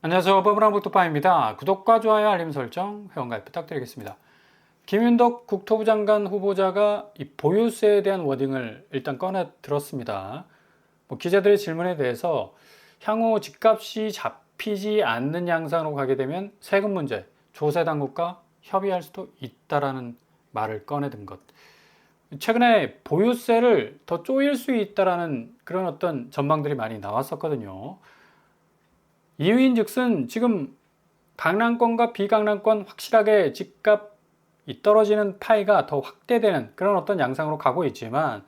안녕하세요. 버블랑북토파입니다. 구독과 좋아요, 알림 설정, 회원가입 부탁드리겠습니다. 김윤덕 국토부 장관 후보자가 이 보유세에 대한 워딩을 일단 꺼내 들었습니다. 뭐 기자들의 질문에 대해서 향후 집값이 잡히지 않는 양상으로 가게 되면 세금 문제, 조세 당국과 협의할 수도 있다라는 말을 꺼내든 것. 최근에 보유세를 더 쪼일 수 있다라는 그런 어떤 전망들이 많이 나왔었거든요. 이유인 즉슨 지금 강남권과 비강남권 확실하게 집값이 떨어지는 파이가 더 확대되는 그런 어떤 양상으로 가고 있지만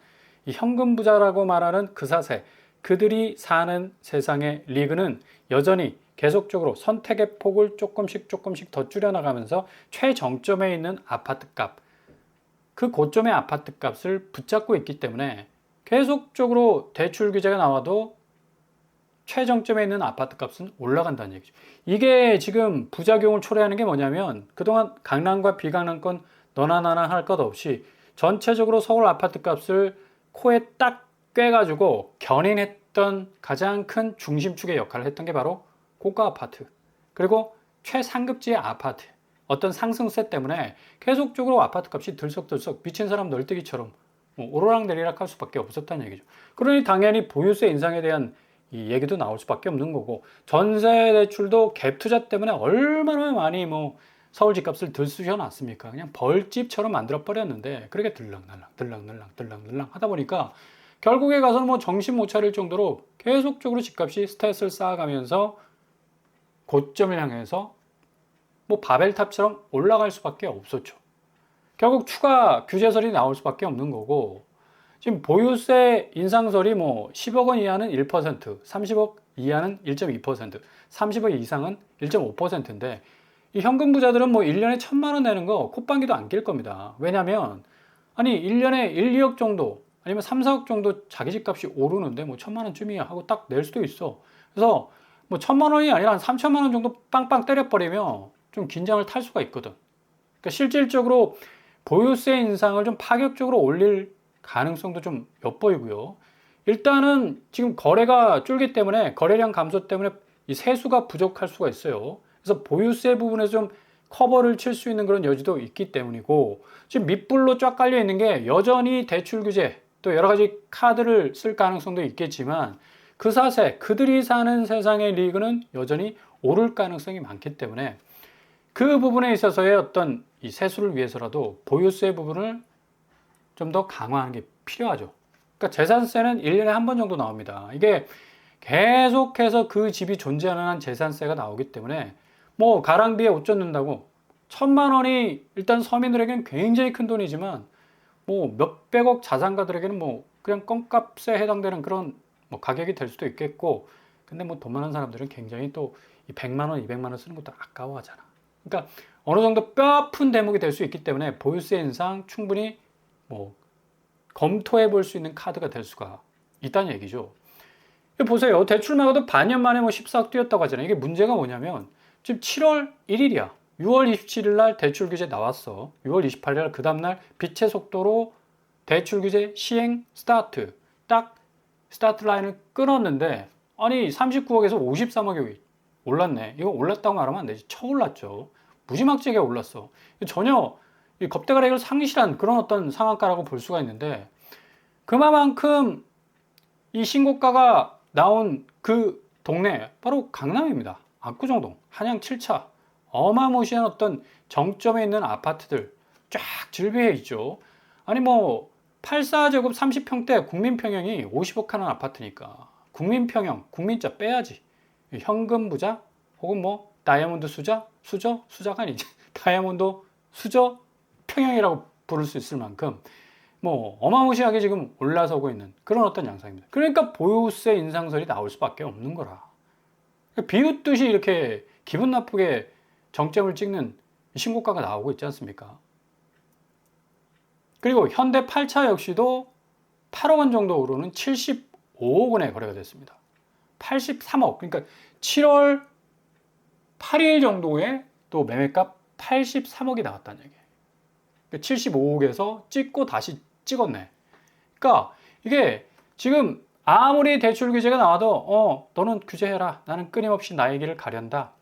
이 현금 부자라고 말하는 그 사세 그들이 사는 세상의 리그는 여전히 계속적으로 선택의 폭을 조금씩 조금씩 더 줄여나가면서 최정점에 있는 아파트 값, 그 고점의 아파트 값을 붙잡고 있기 때문에 계속적으로 대출 규제가 나와도 최정점에 있는 아파트 값은 올라간다는 얘기죠. 이게 지금 부작용을 초래하는 게 뭐냐면 그동안 강남과 비강남권 너나 나나 할 것 없이 전체적으로 서울 아파트 값을 코에 딱 꿰가지고 견인했던 가장 큰 중심축의 역할을 했던 게 바로 고가 아파트 그리고 최상급지의 아파트 어떤 상승세 때문에 계속적으로 아파트 값이 들썩들썩 미친 사람 널뛰기처럼 뭐 오르락내리락 할 수밖에 없었다는 얘기죠. 그러니 당연히 보유세 인상에 대한 이 얘기도 나올 수밖에 없는 거고 전세 대출도 갭 투자 때문에 얼마나 많이 뭐 서울 집값을 들쑤셔 놨습니까? 그냥 벌집처럼 만들어 버렸는데 그렇게 들락날락 들락날락 들락날락 하다 보니까 결국에 가서는 뭐 정신 못 차릴 정도로 계속적으로 집값이 스트레스를 쌓아가면서 고점을 향해서 뭐 바벨탑처럼 올라갈 수밖에 없었죠. 결국 추가 규제설이 나올 수밖에 없는 거고 지금 보유세 인상설이 뭐 10억 원 이하는 1%, 30억 이하는 1.2%, 30억 이상은 1.5%인데 이 현금 부자들은 뭐 1년에 천만 원 내는 거 콧방귀도 안 낄 겁니다. 왜냐면 아니 1년에 1, 2억 정도 아니면 3, 4억 정도 자기 집값이 오르는데 뭐 천만 원쯤이야 하고 딱 낼 수도 있어. 그래서 뭐 천만 원이 아니라 한 3천만 원 정도 빵빵 때려버리면 좀 긴장을 탈 수가 있거든. 그러니까 실질적으로 보유세 인상을 좀 파격적으로 올릴 가능성도 좀 엿보이고요. 일단은 지금 거래가 줄기 때문에 거래량 감소 때문에 이 세수가 부족할 수가 있어요. 그래서 보유세 부분에서 좀 커버를 칠 수 있는 그런 여지도 있기 때문이고 지금 밑불로 쫙 깔려 있는 게 여전히 대출 규제 또 여러 가지 카드를 쓸 가능성도 있겠지만 그 사세 그들이 사는 세상의 리그는 여전히 오를 가능성이 많기 때문에 그 부분에 있어서의 어떤 이 세수를 위해서라도 보유세 부분을 좀 더 강화하는 게 필요하죠. 그러니까 재산세는 1년에 한 번 정도 나옵니다. 이게 계속해서 그 집이 존재하는 한 재산세가 나오기 때문에 뭐 가랑비에 옷 젖는다고 천만 원이 일단 서민들에게는 굉장히 큰 돈이지만 뭐 몇백억 자산가들에게는 뭐 그냥 껌값에 해당되는 그런 뭐 가격이 될 수도 있겠고 근데 뭐 돈 많은 사람들은 굉장히 또 이 100만 원, 200만 원 쓰는 것도 아까워하잖아. 그러니까 어느 정도 뼈아픈 대목이 될 수 있기 때문에 보유세 인상 충분히 뭐 검토해 볼 수 있는 카드가 될 수가 있다는 얘기죠. 보세요. 대출 말고도 반년 만에 뭐 14억 뛰었다고 하잖아요. 이게 문제가 뭐냐면 지금 7월 1일이야. 6월 27일 날 대출 규제 나왔어. 6월 28일 날 그 다음 날 빛의 속도로 대출 규제 시행 스타트. 딱 스타트 라인을 끊었는데 아니 39억에서 53억이 올랐네. 이거 올랐다고 말하면 안 되지. 쳐올랐죠. 무지막지하게 올랐어. 전혀 이 겁대가리를 상실한 그런 어떤 상한가라고 볼 수가 있는데 그만큼 이 신고가가 나온 그 동네 바로 강남입니다. 압구정동, 한양 7차 어마무시한 어떤 정점에 있는 아파트들 쫙 질비해 있죠. 아니 뭐 84제곱 30평대 국민평형이 50억 하는 아파트니까 국민평형, 국민자 빼야지. 현금 부자 혹은 뭐 다이아몬드 수자, 수저, 수자가 아니지. 다이아몬드 수저 평형이라고 부를 수 있을 만큼 뭐 어마무시하게 지금 올라서고 있는 그런 어떤 양상입니다. 그러니까 보유세 인상설이 나올 수밖에 없는 거라. 비웃듯이 이렇게 기분 나쁘게 정점을 찍는 신고가가 나오고 있지 않습니까? 그리고 현대 8차 역시도 8억 원 정도 오르는 75억 원에 거래가 됐습니다. 83억. 그러니까 7월 8일 정도에 또 매매값 83억이 나왔다는 얘기예요. 75억에서 찍고 다시 찍었네. 그러니까 이게 지금 아무리 대출 규제가 나와도 어 너는 규제해라. 나는 끊임없이 나의 길을 가련다.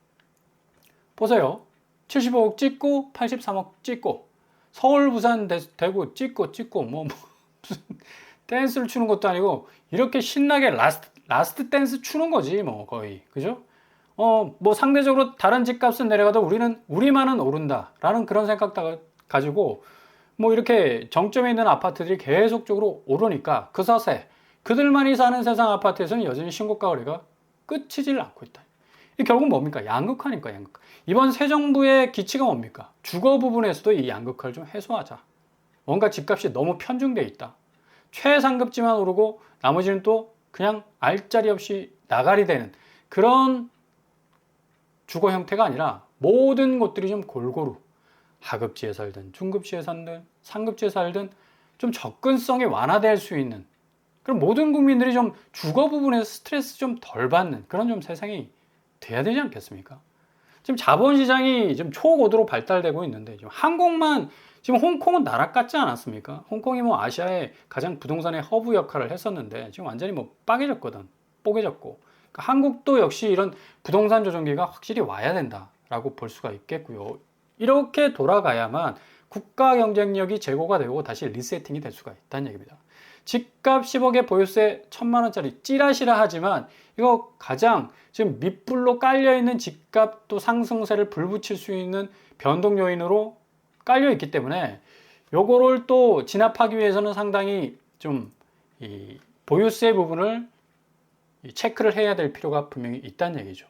보세요. 75억 찍고 83억 찍고 서울 부산 대, 구 찍고 찍고 뭐, 뭐 무슨 댄스를 추는 것도 아니고 이렇게 신나게 라스트 라스트 댄스 추는 거지 뭐 거의. 그죠? 어 뭐 상대적으로 다른 집값은 내려가도 우리는 우리만은 오른다라는 그런 생각 가지고 뭐 이렇게 정점에 있는 아파트들이 계속적으로 오르니까 그 사세 그들만이 사는 세상 아파트에서는 여전히 신고가 거래가 끝이질 않고 있다. 이 결국 뭡니까? 양극화니까 양극화. 이번 새 정부의 기치가 뭡니까? 주거 부분에서도 이 양극화를 좀 해소하자. 뭔가 집값이 너무 편중돼 있다. 최상급지만 오르고 나머지는 또 그냥 알짜리 없이 나가리 되는 그런 주거 형태가 아니라 모든 곳들이 좀 골고루 하급지에 살든 중급지에 살든 상급지에 살든 좀 접근성이 완화될 수 있는 그럼 모든 국민들이 좀 주거 부분에서 스트레스 좀 덜 받는 그런 좀 세상이 돼야 되지 않겠습니까? 지금 자본시장이 지금 초고도로 발달되고 있는데 지금 한국만 지금 홍콩은 나락 같지 않았습니까? 홍콩이 뭐 아시아의 가장 부동산의 허브 역할을 했었는데 지금 완전히 뭐 빠개졌거든. 뽀개졌고. 그러니까 한국도 역시 이런 부동산 조정기가 확실히 와야 된다라고 볼 수가 있겠고요. 이렇게 돌아가야만 국가 경쟁력이 제고가 되고 다시 리세팅이 될 수가 있다는 얘기입니다. 집값 10억에 보유세 1000만 원짜리 찌라시라 하지만 이거 가장 지금 밑불로 깔려 있는 집값 또 상승세를 불붙일 수 있는 변동 요인으로 깔려 있기 때문에 요거를 또 진압하기 위해서는 상당히 좀이 보유세 부분을 체크를 해야 될 필요가 분명히 있다는 얘기죠.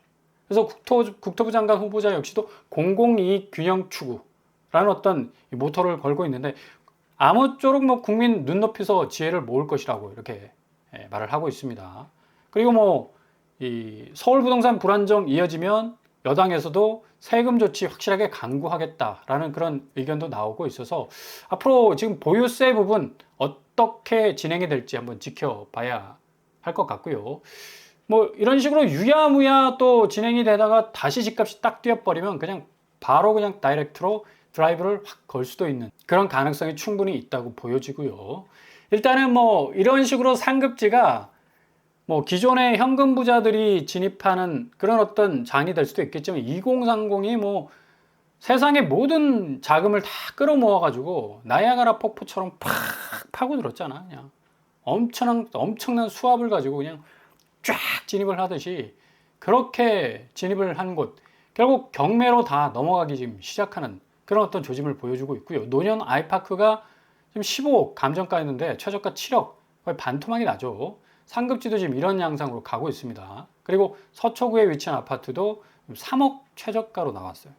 그래서 국토, 국토부 장관 후보자 역시도 공공이익 균형 추구라는 어떤 모토를 걸고 있는데 아무쪼록 뭐 국민 눈높이서 지혜를 모을 것이라고 이렇게 예, 말을 하고 있습니다. 그리고 뭐 이 서울 부동산 불안정 이어지면 여당에서도 세금 조치 확실하게 강구하겠다라는 그런 의견도 나오고 있어서 앞으로 지금 보유세 부분 어떻게 진행이 될지 한번 지켜봐야 할 것 같고요. 뭐 이런 식으로 유야무야 또 진행이 되다가 다시 집값이 딱 뛰어버리면 그냥 바로 그냥 다이렉트로 드라이브를 확 걸 수도 있는 그런 가능성이 충분히 있다고 보여지고요. 일단은 뭐 이런 식으로 상급지가 뭐 기존의 현금 부자들이 진입하는 그런 어떤 장이 될 수도 있겠지만 2030이 뭐 세상의 모든 자금을 다 끌어모아 가지고 나야가라 폭포처럼 팍 파고들었잖아. 그냥 엄청난 엄청난 수압을 가지고 그냥 쫙 진입을 하듯이 그렇게 진입을 한 곳, 결국 경매로 다 넘어가기 지금 시작하는 그런 어떤 조짐을 보여주고 있고요. 노년 아이파크가 지금 15억 감정가였는데 최저가 7억, 거의 반토막이 나죠. 상급지도 지금 이런 양상으로 가고 있습니다. 그리고 서초구에 위치한 아파트도 3억 최저가로 나왔어요.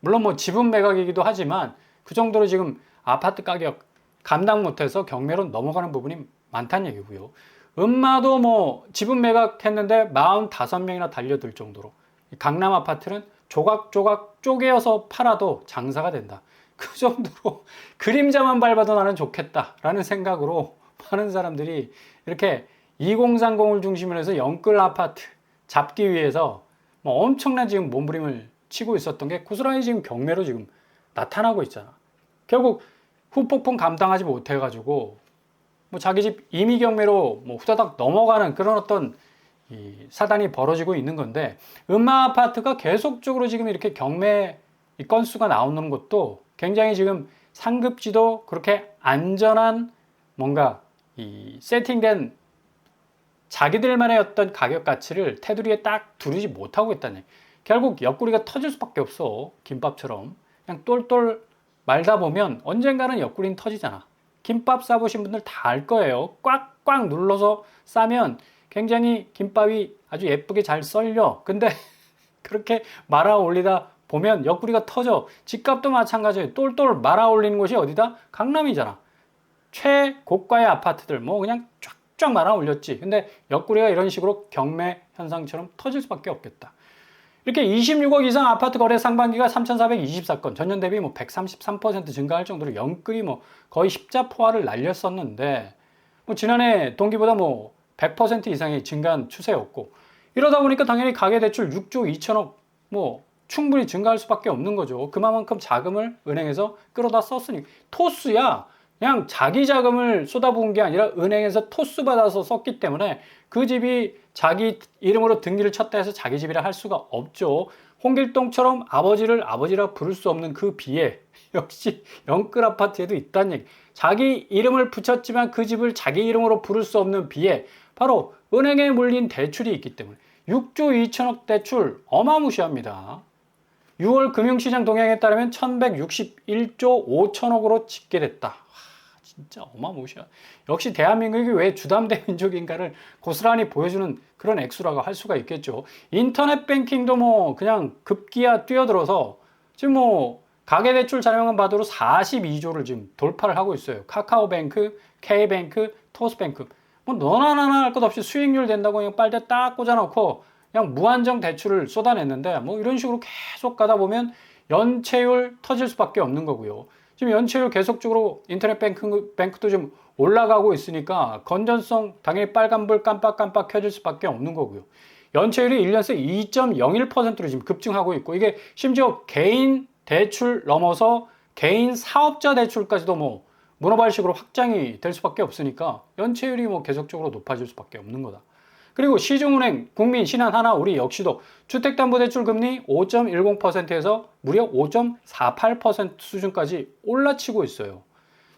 물론 뭐 지분 매각이기도 하지만 그 정도로 지금 아파트 가격 감당 못해서 경매로 넘어가는 부분이 많다는 얘기고요. 음마도 뭐 지분 매각했는데 45명이나 달려들 정도로 강남 아파트는 조각조각 쪼개어서 팔아도 장사가 된다. 그 정도로 그림자만 밟아도 나는 좋겠다라는 생각으로 많은 사람들이 이렇게 2030을 중심으로 해서 영끌 아파트 잡기 위해서 뭐 엄청난 지금 몸부림을 치고 있었던 게 고스란히 지금 경매로 지금 나타나고 있잖아. 결국 후폭풍 감당하지 못해가지고 뭐 자기 집 임의 경매로 뭐 후다닥 넘어가는 그런 어떤 이 사단이 벌어지고 있는 건데 음마 아파트가 계속적으로 지금 이렇게 경매 건수가 나오는 것도 굉장히 지금 상급지도 그렇게 안전한 뭔가 이 세팅된 자기들만의 어떤 가격 가치를 테두리에 딱 두르지 못하고 있다는 결국 옆구리가 터질 수밖에 없어. 김밥처럼. 그냥 똘똘 말다 보면 언젠가는 옆구리는 터지잖아 김밥 싸보신 분들 다 알 거예요. 꽉꽉 눌러서 싸면 굉장히 김밥이 아주 예쁘게 잘 썰려. 근데 그렇게 말아 올리다 보면 옆구리가 터져. 집값도 마찬가지예요. 똘똘 말아 올리는 곳이 어디다? 강남이잖아. 최고가의 아파트들 뭐 그냥 쫙쫙 말아 올렸지. 근데 옆구리가 이런 식으로 경매 현상처럼 터질 수밖에 없겠다. 이렇게 26억 이상 아파트 거래 상반기가 3,424건, 전년 대비 뭐 133% 증가할 정도로 영끌이 뭐 거의 십자포화를 날렸었는데, 뭐 지난해 동기보다 뭐 100% 이상의 증가한 추세였고, 이러다 보니까 당연히 가계대출 6조 2천억 뭐 충분히 증가할 수밖에 없는 거죠. 그만큼 자금을 은행에서 끌어다 썼으니 토스야 그냥 자기 자금을 쏟아부은 게 아니라 은행에서 토스 받아서 썼기 때문에 그 집이 자기 이름으로 등기를 쳤다 해서 자기 집이라 할 수가 없죠. 홍길동처럼 아버지를 아버지라 부를 수 없는 그 비에 역시 영끌 아파트에도 있다는 얘기. 자기 이름을 붙였지만 그 집을 자기 이름으로 부를 수 없는 비에 바로 은행에 물린 대출이 있기 때문에 6조 2천억 대출 어마무시합니다. 6월 금융시장 동향에 따르면 1161조 5천억으로 집계됐다. 와, 진짜 어마무시하. 역시 대한민국이 왜 주담대 민족인가를 고스란히 보여주는 그런 액수라고 할 수가 있겠죠. 인터넷 뱅킹도 뭐 그냥 급기야 뛰어들어서 지금 뭐 가계대출 자료만 봐도 42조를 지금 돌파를 하고 있어요. 카카오뱅크, K뱅크, 토스뱅크. 뭐 너나 나나 할 것 없이 수익률 된다고 그냥 빨대 딱 꽂아놓고 그냥 무한정 대출을 쏟아냈는데 뭐 이런 식으로 계속 가다 보면 연체율 터질 수밖에 없는 거고요. 지금 연체율 계속적으로 인터넷 뱅크, 뱅크도 좀 올라가고 있으니까 건전성 당연히 빨간불 깜빡깜빡 켜질 수밖에 없는 거고요. 연체율이 1년 새 2.01%로 지금 급증하고 있고 이게 심지어 개인 대출 넘어서 개인 사업자 대출까지도 뭐 문어발식으로 확장이 될 수밖에 없으니까 연체율이 뭐 계속적으로 높아질 수밖에 없는 거다. 그리고 시중은행, 국민, 신한, 하나, 우리 역시도 주택담보대출 금리 5.10%에서 무려 5.48% 수준까지 올라치고 있어요.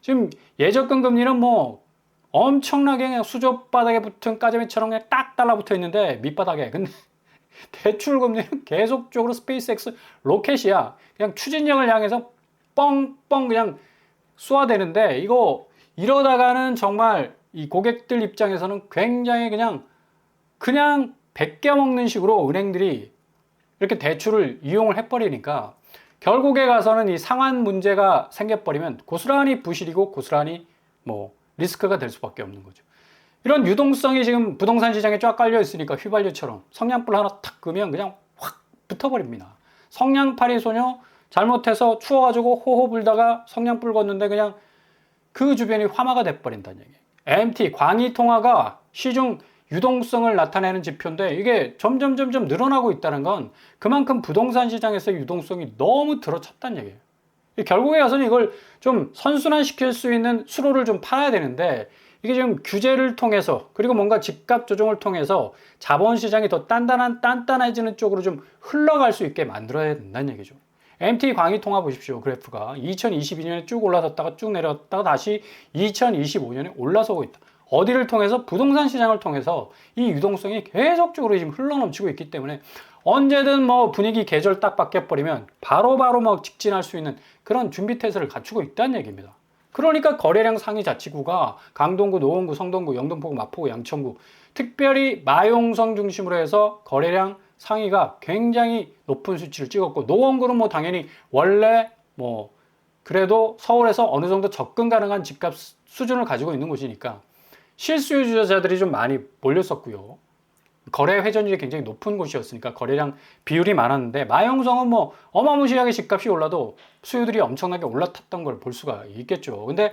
지금 예적금 금리는 뭐 엄청나게 그냥 수저 바닥에 붙은 까자미처럼 그냥 딱 달라붙어 있는데 밑바닥에 근데 대출 금리는 계속적으로 스페이스X 로켓이야. 그냥 추진력을 향해서 뻥뻥 그냥 쏘아대는데 이거 이러다가는 정말 이 고객들 입장에서는 굉장히 그냥 그냥 베껴 먹는 식으로 은행들이 이렇게 대출을 이용을 해버리니까 결국에 가서는 이 상환 문제가 생겨버리면 고스란히 부실이고 고스란히 뭐 리스크가 될 수밖에 없는 거죠. 이런 유동성이 지금 부동산 시장에 쫙 깔려 있으니까 휘발유처럼 성냥불 하나 탁 끄면 그냥 확 붙어버립니다. 성냥팔이 소녀 잘못해서 추워가지고 호호 불다가 성냥불 걷는데 그냥 그 주변이 화마가 돼버린다는 얘기. MT 광희 통화가 시중 유동성을 나타내는 지표인데 이게 점점 점점 늘어나고 있다는 건 그만큼 부동산 시장에서 유동성이 너무 들어찼다는 얘기예요. 결국에 가서는 이걸 좀 선순환시킬 수 있는 수로를 좀 팔아야 되는데 이게 지금 규제를 통해서 그리고 뭔가 집값 조정을 통해서 자본 시장이 더 단단한 단단해지는 쪽으로 좀 흘러갈 수 있게 만들어야 된다는 얘기죠. MT 광희 통화 보십시오. 그래프가 2022년에 쭉 올라섰다가 쭉 내려왔다가 다시 2025년에 올라서고 있다. 어디를 통해서 부동산 시장을 통해서 이 유동성이 계속적으로 지금 흘러넘치고 있기 때문에 언제든 뭐 분위기 계절 딱 바뀌어버리면 바로바로 바로 뭐 직진할 수 있는 그런 준비 태세를 갖추고 있다는 얘기입니다. 그러니까 거래량 상위 자치구가 강동구, 노원구, 성동구, 영등포구, 마포구, 양천구 특별히 마용성 중심으로 해서 거래량 상위가 굉장히 높은 수치를 찍었고 노원구는 뭐 당연히 원래 뭐 그래도 서울에서 어느 정도 접근 가능한 집값 수준을 가지고 있는 곳이니까 실수요자들이 좀 많이 몰렸었고요. 거래 회전율이 굉장히 높은 곳이었으니까 거래량 비율이 많았는데 마영성은 뭐 어마무시하게 집값이 올라도 수요들이 엄청나게 올라탔던 걸 볼 수가 있겠죠. 근데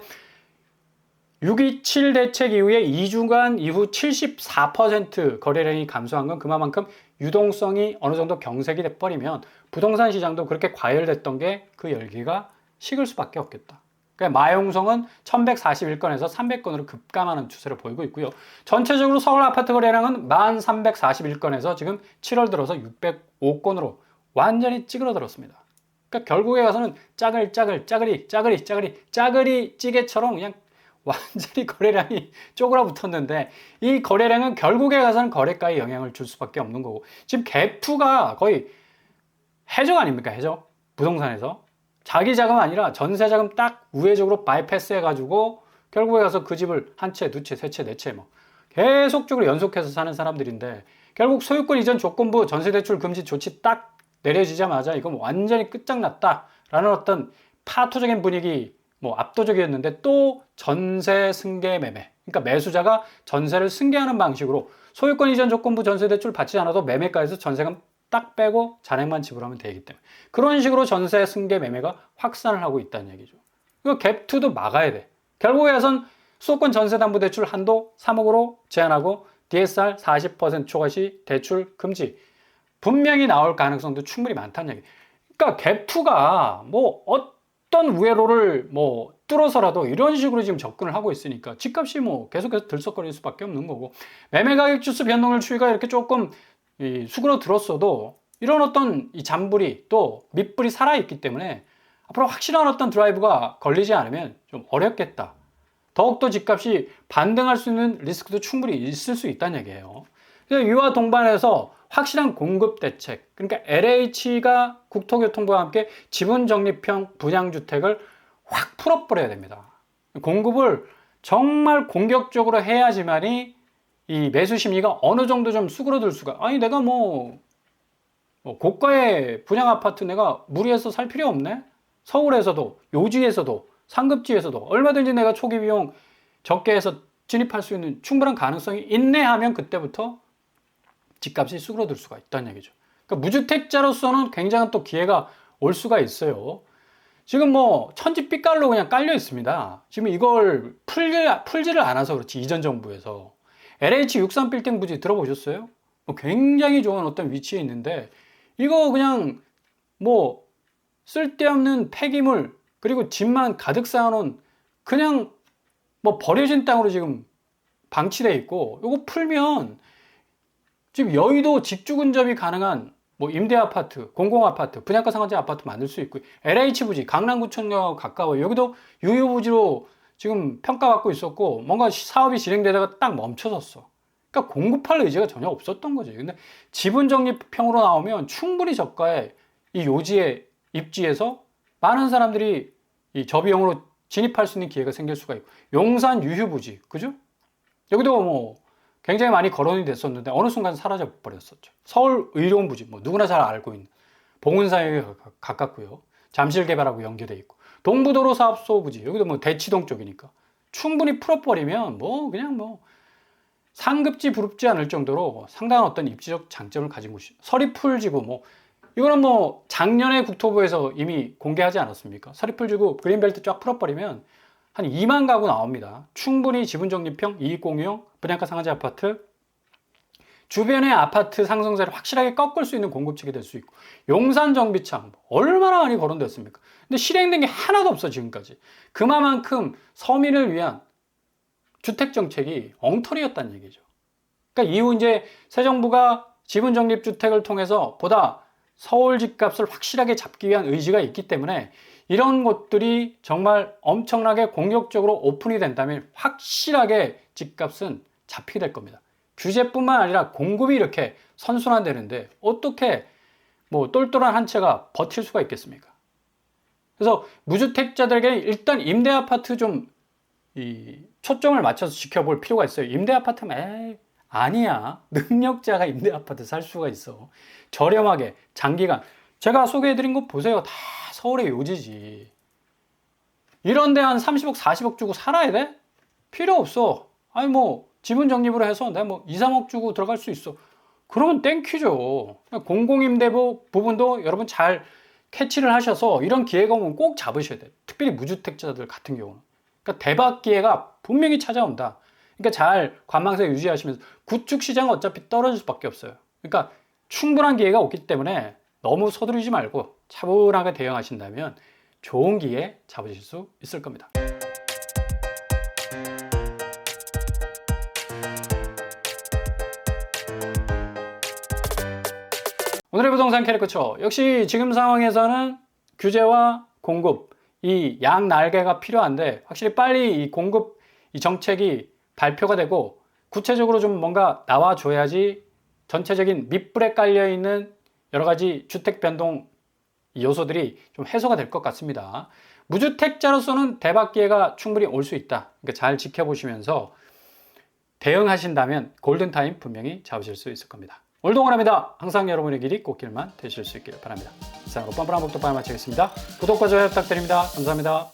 6.27 대책 이후에 2주간 이후 74% 거래량이 감소한 건 그만큼 유동성이 어느 정도 경색이 돼버리면 부동산 시장도 그렇게 과열됐던 게 그 열기가 식을 수밖에 없겠다. 그러니까 마용성은 1141건에서 300건으로 급감하는 추세를 보이고 있고요. 전체적으로 서울 아파트 거래량은 1341건에서 지금 7월 들어서 605건으로 완전히 찌그러들었습니다. 그러니까 결국에 가서는 짜글짜글 짜글이 짜글이 짜글이 짜글이 찌개처럼 그냥 완전히 거래량이 쪼그라붙었는데 이 거래량은 결국에 가서는 거래가에 영향을 줄 수밖에 없는 거고 지금 갭투가 거의 해적 아닙니까 해적 부동산에서 자기 자금 아니라 전세 자금 딱 우회적으로 바이패스 해가지고 결국에 가서 그 집을 한 채, 두 채, 세 채, 네 채 뭐 계속적으로 연속해서 사는 사람들인데 결국 소유권 이전 조건부 전세대출 금지 조치 딱 내려지자마자 이건 완전히 끝장났다라는 어떤 파토적인 분위기 뭐 압도적이었는데 또 전세 승계 매매. 그러니까 매수자가 전세를 승계하는 방식으로 소유권 이전 조건부 전세 대출 받지 않아도 매매가에서 전세금 딱 빼고 잔액만 지불하면 되기 때문에 그런 식으로 전세 승계 매매가 확산을 하고 있다는 얘기죠. 이거 갭2도 막아야 돼. 결국에선 수도권 전세담보대출 한도 3억으로 제한하고 DSR 40% 초과 시 대출 금지. 분명히 나올 가능성도 충분히 많다는 얘기. 그러니까 갭2가 뭐 어떤 우회로를 뭐 뚫어서라도 이런 식으로 지금 접근을 하고 있으니까 집값이 뭐 계속해서 들썩거릴 수밖에 없는 거고 매매 가격 지수 변동률 추이가 이렇게 조금 이 수그러 들었어도 이런 어떤 이 잔불이 또 밑불이 살아있기 때문에 앞으로 확실한 어떤 드라이브가 걸리지 않으면 좀 어렵겠다. 더욱더 집값이 반등할 수 있는 리스크도 충분히 있을 수 있다는 얘기예요. 그래서 이와 동반해서 확실한 공급 대책, 그러니까 LH가 국토교통부와 함께 지분 적립형 분양주택을 확 풀어버려야 됩니다. 공급을 정말 공격적으로 해야지만이 이 매수 심리가 어느 정도 좀 수그러들 수가, 아니, 내가 뭐, 뭐 고가의 분양 아파트 내가 무리해서 살 필요 없네? 서울에서도, 요지에서도, 상급지에서도 얼마든지 내가 초기 비용 적게 해서 진입할 수 있는 충분한 가능성이 있네 하면 그때부터 집값이 수그러들 수가 있다는 얘기죠. 그러니까 무주택자로서는 굉장한 또 기회가 올 수가 있어요. 지금 뭐 천지 삐깔로 그냥 깔려 있습니다. 지금 이걸 풀지, 풀지를 않아서 그렇지 이전 정부에서 LH 63 빌딩 부지 들어보셨어요? 뭐 굉장히 좋은 어떤 위치에 있는데 이거 그냥 뭐 쓸데없는 폐기물 그리고 집만 가득 쌓아놓은 그냥 뭐 버려진 땅으로 지금 방치돼 있고 이거 풀면 지금 여의도 직주 근접이 가능한 뭐 임대 아파트, 공공 아파트, 분양가 상한제 아파트 만들 수 있고 LH 부지, 강남구청역 가까워 여기도 유휴 부지로 지금 평가받고 있었고 뭔가 사업이 진행되다가 딱 멈춰졌어. 그러니까 공급할 의지가 전혀 없었던 거지. 근데 지분 적립형으로 나오면 충분히 저가에 이 요지의 입지에서 많은 사람들이 이 저비용으로 진입할 수 있는 기회가 생길 수가 있고 용산 유휴 부지, 그죠? 여기도 뭐 굉장히 많이 거론이 됐었는데 어느 순간 사라져 버렸었죠. 서울 의료원 부지 뭐 누구나 잘 알고 있는 봉은사역에 가깝고요. 잠실 개발하고 연계돼 있고 동부도로 사업 소 부지 여기도 뭐 대치동 쪽이니까 충분히 풀어버리면 뭐 그냥 뭐 상급지 부럽지 않을 정도로 상당한 어떤 입지적 장점을 가진 곳이 서리풀 지구 뭐 이거는 뭐 작년에 국토부에서 이미 공개하지 않았습니까? 서리풀 지구 그린벨트 쫙 풀어버리면 한 2만 가구 나옵니다. 충분히 지분 적립형, 이익 공유형, 분양가 상한제 아파트, 주변의 아파트 상승세를 확실하게 꺾을 수 있는 공급책이 될 수 있고 용산 정비창 얼마나 많이 거론됐습니까? 근데 실행된 게 하나도 없어 지금까지. 그만큼 서민을 위한 주택 정책이 엉터리였다는 얘기죠. 그러니까 이후 이제 새 정부가 지분 적립 주택을 통해서 보다 서울 집값을 확실하게 잡기 위한 의지가 있기 때문에 이런 것들이 정말 엄청나게 공격적으로 오픈이 된다면 확실하게 집값은 잡히게 될 겁니다. 규제뿐만 아니라 공급이 이렇게 선순환되는데 어떻게 뭐 똘똘한 한 채가 버틸 수가 있겠습니까? 그래서 무주택자들에게 일단 임대 아파트 좀이 초점을 맞춰서 지켜볼 필요가 있어요. 임대 아파트면 에이, 아니야. 능력자가 임대 아파트 살 수가 있어. 저렴하게 장기간 제가 소개해드린 거 보세요. 다 서울의 요지지. 이런데 한 30억, 40억 주고 살아야 돼? 필요 없어. 아니 뭐 지분 적립으로 해서 내가 뭐 2, 3억 주고 들어갈 수 있어. 그러면 땡큐죠. 공공임대부 부분도 여러분 잘 캐치를 하셔서 이런 기회가 오면 꼭 잡으셔야 돼. 특별히 무주택자들 같은 경우는. 그러니까 대박 기회가 분명히 찾아온다. 그러니까 잘 관망세 유지하시면서 구축 시장은 어차피 떨어질 수밖에 없어요. 그러니까 충분한 기회가 오기 때문에 너무 서두르지 말고 차분하게 대응하신다면 좋은 기회 잡으실 수 있을 겁니다. 부동산 캐릭터처 역시 지금 상황에서는 규제와 공급 이 양 날개가 필요한데 확실히 빨리 이 공급 이 정책이 발표가 되고 구체적으로 좀 뭔가 나와줘야지 전체적인 밑불에 깔려 있는 여러 가지 주택 변동 요소들이 좀 해소가 될 것 같습니다. 무주택자로서는 대박 기회가 충분히 올 수 있다. 그러니까 잘 지켜보시면서 대응하신다면 골든타임 분명히 잡으실 수 있을 겁니다. 오늘도 응원합니다. 항상 여러분의 길이 꽃길만 되실 수 있기를 바랍니다. 이상으로 뻔뻔한 복도방 마치겠습니다. 구독과 좋아요 부탁드립니다. 감사합니다.